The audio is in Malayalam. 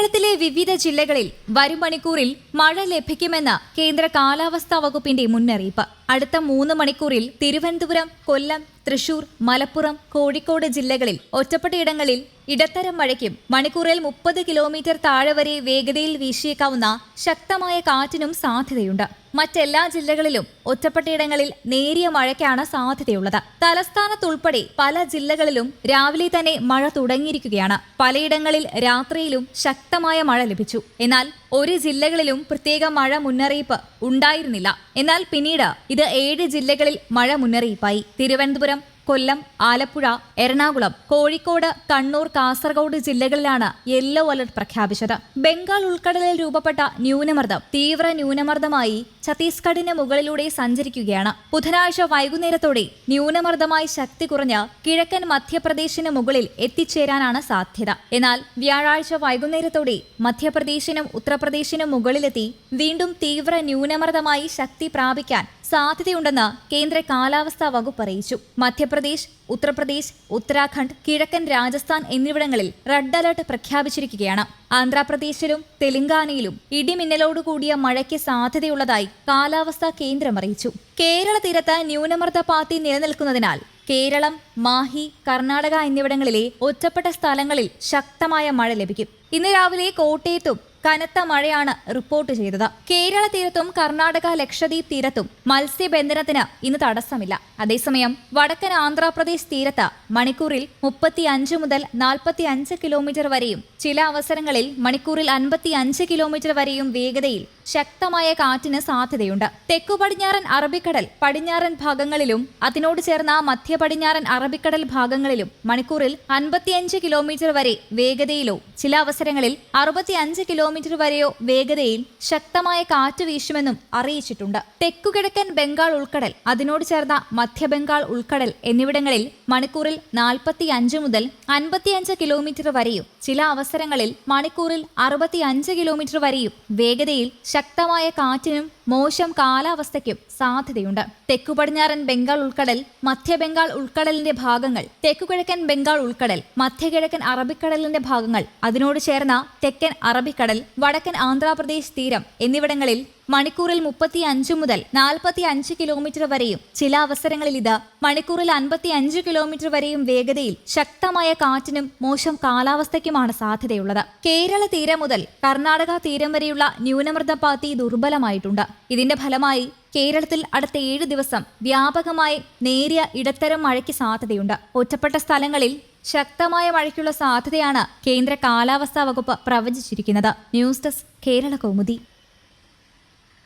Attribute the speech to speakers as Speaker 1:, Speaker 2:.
Speaker 1: കേരളത്തിലെ വിവിധ ജില്ലകളിൽ വരും മണിക്കൂറിൽ മഴ ലഭിക്കുമെന്ന് കേന്ദ്ര കാലാവസ്ഥാ വകുപ്പിന്റെ മുന്നറിയിപ്പ് അടുത്ത മൂന്ന് മണിക്കൂറിൽ തിരുവനന്തപുരം കൊല്ലം തൃശൂർ മലപ്പുറം കോഴിക്കോട് ജില്ലകളിൽ ഒറ്റപ്പെട്ടയിടങ്ങളിൽ ഇടത്തരം മഴയ്ക്കും മണിക്കൂറിൽ മുപ്പത് കിലോമീറ്റർ താഴെ വരെ വേഗതയിൽ വീശിയേക്കാവുന്ന ശക്തമായ കാറ്റിനും സാധ്യതയുണ്ട് മറ്റെല്ലാ ജില്ലകളിലും ഒറ്റപ്പെട്ടയിടങ്ങളിൽ നേരിയ മഴയ്ക്കാണ് സാധ്യതയുള്ളത് തലസ്ഥാനത്തുൾപ്പെടെ പല ജില്ലകളിലും രാവിലെ തന്നെ മഴ തുടങ്ങിയിരിക്കുകയാണ് പലയിടങ്ങളിൽ രാത്രിയിലും ശക്തമായ മഴ ലഭിച്ചു എന്നാൽ ഒരു ജില്ലകളിലും പ്രത്യേക മഴ മുന്നറിയിപ്പ് ഉണ്ടായിരുന്നില്ല എന്നാൽ പിന്നീട് ഇത് ഏഴ് ജില്ലകളിൽ മഴ മുന്നറിയിപ്പായി തിരുവനന്തപുരം കൊല്ലം ആലപ്പുഴ എറണാകുളം കോഴിക്കോട് കണ്ണൂർ കാസർഗോഡ് ജില്ലകളിലാണ് യെല്ലോ അലർട്ട് പ്രഖ്യാപിച്ചത് ബംഗാൾ ഉൾക്കടലിൽ രൂപപ്പെട്ട ന്യൂനമർദ്ദം തീവ്ര ന്യൂനമർദ്ദമായി ഛത്തീസ്ഗഡിന് മുകളിലൂടെ സഞ്ചരിക്കുകയാണ് ബുധനാഴ്ച വൈകുന്നേരത്തോടെ ന്യൂനമർദ്ദമായി ശക്തി കുറഞ്ഞ് കിഴക്കൻ മധ്യപ്രദേശിന് മുകളിൽ എത്തിച്ചേരാനാണ് സാധ്യത എന്നാൽ വ്യാഴാഴ്ച വൈകുന്നേരത്തോടെ മധ്യപ്രദേശിനും ഉത്തർപ്രദേശിനും മുകളിലെത്തി വീണ്ടും തീവ്ര ന്യൂനമർദ്ദമായി ശക്തി പ്രാപിക്കാൻ സാധ്യതയുണ്ടെന്ന് കേന്ദ്ര കാലാവസ്ഥാ വകുപ്പ് അറിയിച്ചു മധ്യപ്രദേശ് ഉത്തർപ്രദേശ് ഉത്തരാഖണ്ഡ് കിഴക്കൻ രാജസ്ഥാൻ എന്നിവിടങ്ങളിൽ റെഡ് അലർട്ട് പ്രഖ്യാപിച്ചിരിക്കുകയാണ് ആന്ധ്രാപ്രദേശിലും തെലങ്കാനയിലും ഇടിമിന്നലോടുകൂടിയ മഴയ്ക്ക് സാധ്യതയുള്ളതായി കാലാവസ്ഥാ കേന്ദ്രം അറിയിച്ചു കേരള തീരത്ത് ന്യൂനമർദ്ദപാത്തി നിലനിൽക്കുന്നതിനാൽ കേരളം മാഹി കർണാടക എന്നിവിടങ്ങളിലെ ഒറ്റപ്പെട്ട സ്ഥലങ്ങളിൽ ശക്തമായ മഴ ലഭിക്കും ഇന്ന് രാവിലെ കോട്ടയത്തും കനത്ത മഴയാണ് റിപ്പോർട്ട് ചെയ്തത് കേരള തീരത്തും കർണാടക ലക്ഷദ്വീപ് തീരത്തും മത്സ്യബന്ധനത്തിന് ഇന്ന് തടസ്സമില്ല അതേസമയം വടക്കൻ ആന്ധ്രാപ്രദേശ് തീരത്ത് മണിക്കൂറിൽ മുപ്പത്തി മുതൽ നാൽപ്പത്തി അഞ്ച് കിലോമീറ്റർ വരെയും ചില അവസരങ്ങളിൽ മണിക്കൂറിൽ അൻപത്തി അഞ്ച് കിലോമീറ്റർ വരെയും വേഗതയിൽ ശക്തമായ കാറ്റിന് സാധ്യതയുണ്ട് തെക്കു പടിഞ്ഞാറൻ അറബിക്കടൽ പടിഞ്ഞാറൻ ഭാഗങ്ങളിലും അതിനോട് ചേർന്ന മധ്യ പടിഞ്ഞാറൻ അറബിക്കടൽ ഭാഗങ്ങളിലും മണിക്കൂറിൽ അൻപത്തിയഞ്ച് കിലോമീറ്റർ വരെ വേഗതയിലോ ചില അവസരങ്ങളിൽ അറുപത്തിയഞ്ച് കിലോ കിലോമീറ്റർ വരെയോ വേഗതയിൽ ശക്തമായ കാറ്റ് വീശുമെന്നും അറിയിച്ചിട്ടുണ്ട് തെക്കുകിഴക്കൻ ബംഗാൾ ഉൾക്കടൽ അതിനോട് ചേർന്ന മധ്യബംഗാൾ ഉൾക്കടൽ എന്നിവിടങ്ങളിൽ മണിക്കൂറിൽ നാൽപ്പത്തി അഞ്ച് മുതൽ അൻപത്തിയഞ്ച് കിലോമീറ്റർ വരെയും ചില അവസരങ്ങളിൽ മണിക്കൂറിൽ അറുപത്തിയഞ്ച് കിലോമീറ്റർ വരെയും വേഗതയിൽ ശക്തമായ കാറ്റിനും മോശം കാലാവസ്ഥയ്ക്കും സാധ്യതയുണ്ട് തെക്കു പടിഞ്ഞാറൻ ബംഗാൾ ഉൾക്കടൽ മധ്യ ബംഗാൾ ഉൾക്കടലിന്റെ ഭാഗങ്ങൾ തെക്കുകിഴക്കൻ ബംഗാൾ ഉൾക്കടൽ മധ്യകിഴക്കൻ അറബിക്കടലിന്റെ ഭാഗങ്ങൾ അതിനോട് ചേർന്ന തെക്കൻ അറബിക്കടൽ വടക്കൻ ആന്ധ്രാപ്രദേശ് തീരം എന്നിവിടങ്ങളിൽ മണിക്കൂറിൽ മുപ്പത്തി അഞ്ച് മുതൽ നാൽപ്പത്തി അഞ്ച് കിലോമീറ്റർ വരെയും ചില അവസരങ്ങളിൽ ഇത് മണിക്കൂറിൽ അൻപത്തി അഞ്ച് കിലോമീറ്റർ വരെയും വേഗതയിൽ ശക്തമായ കാറ്റിനും മോശം കാലാവസ്ഥയ്ക്കുമാണ് സാധ്യതയുള്ളത് കേരള തീരം മുതൽ കർണാടക തീരം വരെയുള്ള ന്യൂനമർദ്ദപാത്തി ദുർബലമായിട്ടുണ്ട് ഇതിന്റെ ഫലമായി കേരളത്തിൽ അടുത്ത ഏഴ് ദിവസം വ്യാപകമായി നേരിയ ഇടത്തരം മഴയ്ക്ക് സാധ്യതയുണ്ട് ഒറ്റപ്പെട്ട സ്ഥലങ്ങളിൽ ശക്തമായ മഴയ്ക്കുള്ള സാധ്യതയാണ് കേന്ദ്ര കാലാവസ്ഥാ വകുപ്പ് പ്രവചിച്ചിരിക്കുന്നത് ന്യൂസ് ഡെസ്ക് കേരള കൗമുദി